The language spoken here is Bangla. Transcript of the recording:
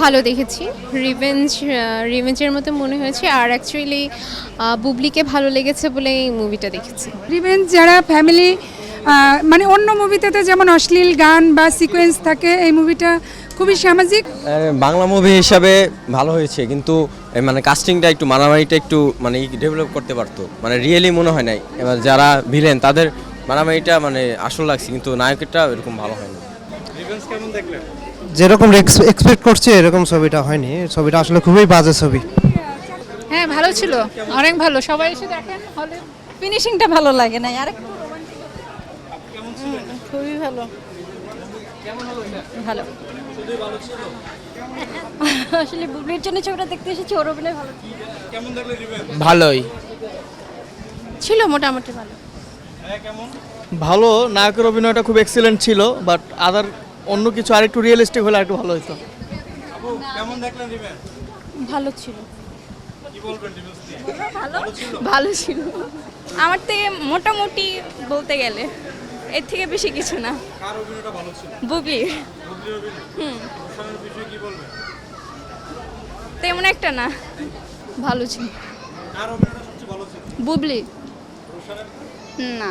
ভালো দেখেছি। রিভেঞ্জ রিভেঞ্জের মতো মনে হয়েছে। আর অ্যাকচুয়ালি বুবলিকে ভালো লেগেছে বলে এই মুভিটা দেখেছি। রিভেঞ্জ যারা ফ্যামিলি মানে অন্য মুভিতে তো যেমন অশ্লীল গান বা সিকোয়েন্স থাকে এই মুভিটা খুবই সামাজিক। বাংলা মুভি হিসাবে ভালো হয়েছে কিন্তু মানে কাস্টিংটা একটু মারামারিটা একটু মানে ডেভেলপ করতে পারতো। মানে রিয়েলি মনে হয় নাই। এবার যারা ভিলেন তাদের মারামারিটা মানে আসল লাগছে কিন্তু নায়কেরটা এরকম ভালো হয় যেরকম এক্সপেক্ট করছে এরকম ছবিটা হয়নি। ছবিটা আসলে খুবই বাজে ছবি। হ্যাঁ ভালো ছিল। অনেক ভালো। সবাই এসে দেখেন হলে ফিনিশিংটা ভালো লাগে না। আর খুবই ভালো। ভালো। আসলে বুবলির জন্য ছবিটা দেখতে এসেছি ওর অভিনয় ভালো। ভালোই। ছিল মোটামুটি ভালো। ভালো। নায়কের অভিনয়টা খুব এক্সিলেন্ট ছিল বাট আদার অন্য কিছু আর আরেকটু রিয়েলিস্টিক হলে আরেকটু ভালো হতো ভালো ছিল। ভালো? ছিল? আমার থেকে মোটামুটি বলতে গেলে এর থেকে বেশি কিছু না। বুবলি হুম। তেমন একটা না। ভালো ছিল। বুবলি। না।